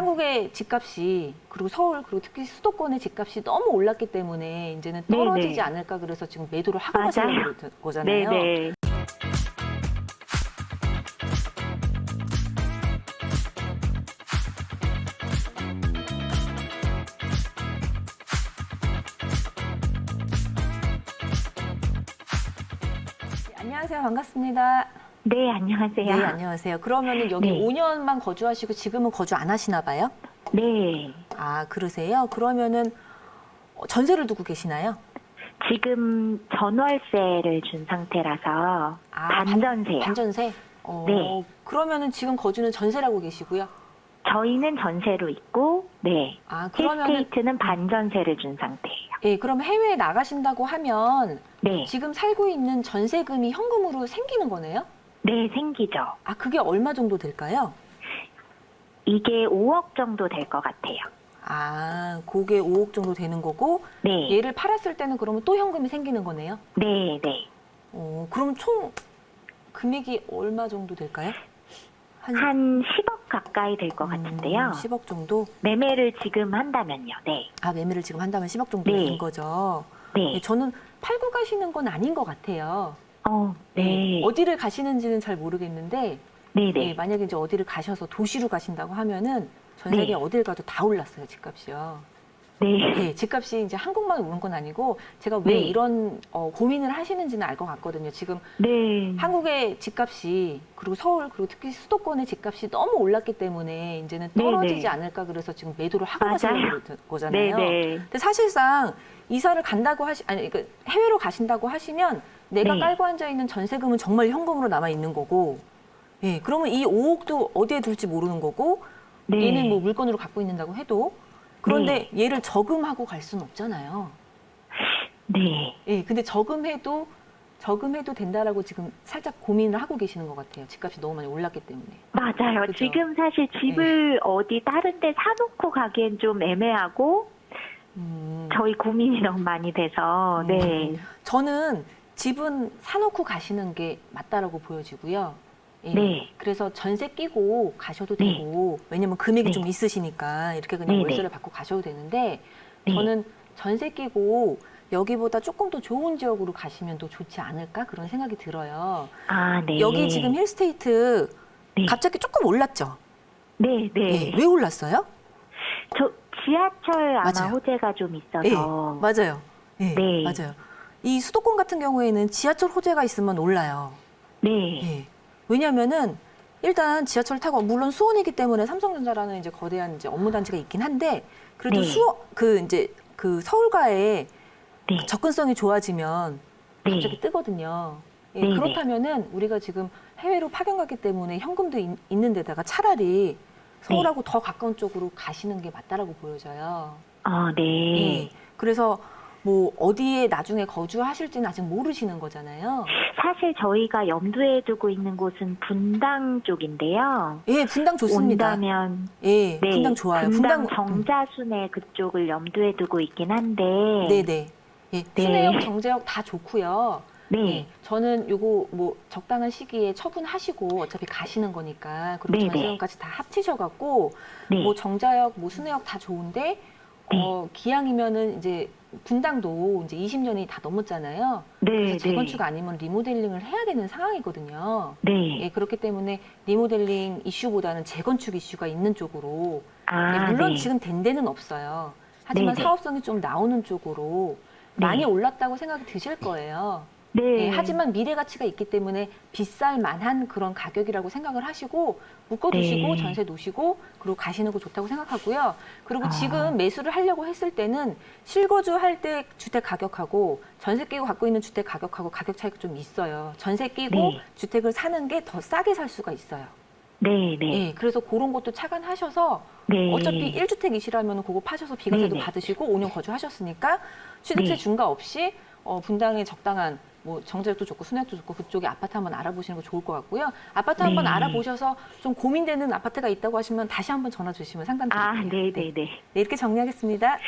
한국의 집값이 그리고 서울 그리고 특히 수도권의 집값이 너무 올랐기 때문에 이제는 네, 떨어지지 네. 않을까 그래서 지금 매도를 하고. 가시는 거잖아요. 네네. 안녕하세요. 반갑습니다. 네, 안녕하세요. 네, 안녕하세요. 그러면은 여기 네. 5년만 거주하시고 지금은 거주 안 하시나 봐요? 네. 아, 그러세요? 그러면은 어, 전세를 두고 계시나요? 지금 전월세를 준 상태라서 아, 반전세요. 반전세? 어, 네. 그러면은 지금 거주는 전세라고 계시고요. 저희는 전세로 있고, 네. 아, 그러면은 힐스테이트는 반전세를 준 상태예요. 예, 그럼 해외에 나가신다고 하면 네. 지금 살고 있는 전세금이 현금으로 생기는 거네요? 네, 생기죠. 아, 그게 얼마 정도 될까요? 이게 5억 정도 될 것 같아요. 아, 그게 5억 정도 되는 거고 네. 얘를 팔았을 때는 그러면 또 현금이 생기는 거네요? 네, 네. 어, 그럼 총 금액이 얼마 정도 될까요? 한, 한 10억 가까이 될것 같은데요. 음, 10억 정도? 매매를 지금 한다면요. 네. 아, 매매를 지금 한다면 10억 정도 네. 되는 거죠? 네. 네, 저는 팔고 가시는 건 아닌 것 같아요. 어, 네. 어디를 가시는지는 잘 모르겠는데 네, 네, 네. 만약에 이제 어디를 가셔서 도시로 가신다고 하면은 전 세계 네. 어딜 가도 다 올랐어요, 집값이요. 네. 네, 집값이 이제 한국만 오른 건 아니고 제가 왜 네. 이런 어, 고민을 하시는지는 알 것 같거든요. 지금 네. 한국의 집값이 그리고 서울 그리고 특히 수도권의 집값이 너무 올랐기 때문에 이제는 네, 떨어지지 네. 않을까 그래서 지금 매도를 하고. 가시는 거- 거잖아요. 네, 네. 근데 사실상 이사를 간다고 하시 아니 그 해외로 가신다고 하시면 내가 네. 깔고 앉아 있는 전세금은 정말 현금으로 남아 있는 거고, 예 그러면 이 5억도 어디에 둘지 모르는 거고, 네. 얘는 뭐 물건으로 갖고 있는다고 해도 그런데 얘를 저금하고 갈 수는 없잖아요. 네. 예 근데 저금해도 저금해도 된다라고 지금 살짝 고민을 하고 계시는 것 같아요. 집값이 너무 많이 올랐기 때문에. 맞아요. 그죠? 지금 사실 집을 어디 다른 데 사놓고 가기엔 좀 애매하고 음. 저희 고민이 너무 많이 돼서 네. 저는 집은 사놓고 가시는 게 맞다라고 보여지고요. 예. 네. 그래서 전세 끼고 가셔도 네. 되고, 왜냐면 금액이 네. 좀 있으시니까 이렇게 그냥 네, 월세를 네. 받고 가셔도 되는데, 네. 저는 전세 끼고 여기보다 조금 더 좋은 지역으로 가시면 더 좋지 않을까 그런 생각이 들어요. 아, 네. 여기 지금 힐스테이트 네. 갑자기 조금 올랐죠? 네, 네. 예. 왜 올랐어요? 저 지하철 아마 맞아요. 호재가 좀 있어서 예, 맞아요. 예, 네. 맞아요. 이 수도권 같은 경우에는 지하철 호재가 있으면 올라요. 네. 예. 왜냐면은 일단 지하철 타고 물론 수원이기 때문에 삼성전자라는 이제 거대한 이제 업무 단지가 있긴 한데 그래도 네. 수원 그 이제 그 서울과의 네. 접근성이 좋아지면 갑자기 네. 뜨거든요. 예, 네, 네. 그렇다면은 우리가 지금 해외로 파견 갔기 때문에 현금도 있, 는 데다가 차라리 서울하고 네. 더 가까운 쪽으로 가시는 게 맞다라고 보여져요. 아, 네. 예. 그래서 뭐 어디에 나중에 거주하실지는 아직 모르시는 거잖아요. 사실 저희가 염두에 두고 있는 곳은 분당 쪽인데요. 예, 분당 좋습니다. 온다면 예, 네, 분당 좋아요. 분당 분당 정자순회 그쪽을 염두에 두고 있긴 한데. 네, 네. 예, 네. 순회역, 정제역 다 좋고요. 네. 예, 저는 요거 뭐 적당한 시기에 처분하시고 어차피 가시는 거니까 그리고 네, 네. 전세역까지 다 합치셔 갖고 네. 뭐 정자역, 뭐 순회역 다 좋은데 어, 기왕이면은 이제 분당도 이제 20년이 다 넘었잖아요. 네, 그래서 네. 재건축 아니면 리모델링을 해야 되는 상황이거든요. 네. 예, 그렇기 때문에 리모델링 이슈보다는 재건축 이슈가 있는 쪽으로 아, 예, 물론 네. 지금 된 데는 없어요. 하지만 네, 네. 사업성이 좀 나오는 쪽으로 네. 많이 올랐다고 생각이 드실 거예요. 네. 예, 하지만 미래 가치가 있기 때문에 비쌀 만한 그런 가격이라고 생각을 하시고 묶어두시고 네. 전세 놓으시고 그리고 가시는 거 좋다고 생각하고요. 그리고 아. 지금 매수를 하려고 했을 때는 실거주 할 때 주택 가격하고 전세 끼고 갖고 있는 주택 가격하고 가격 차이가 좀 있어요. 전세 끼고 네. 주택을 사는 게 더 싸게 살 수가 있어요. 네, 네. 예, 그래서 그런 것도 차관하셔서 네. 어차피 1주택이시라면 그거 파셔서 비과세도 네 네. 받으시고 5년 거주하셨으니까 취득세 네. 중과 없이 어, 분당에 적당한 뭐 정제역도 좋고 순회역도 좋고 그쪽에 아파트 한번 알아보시는 거 좋을 것 같고요. 아파트 한번 네. 알아보셔서 좀 고민되는 아파트가 있다고 하시면 다시 한번 전화 주시면 상담 아, 드릴게요. 네, 네, 네. 네, 이렇게 정리하겠습니다.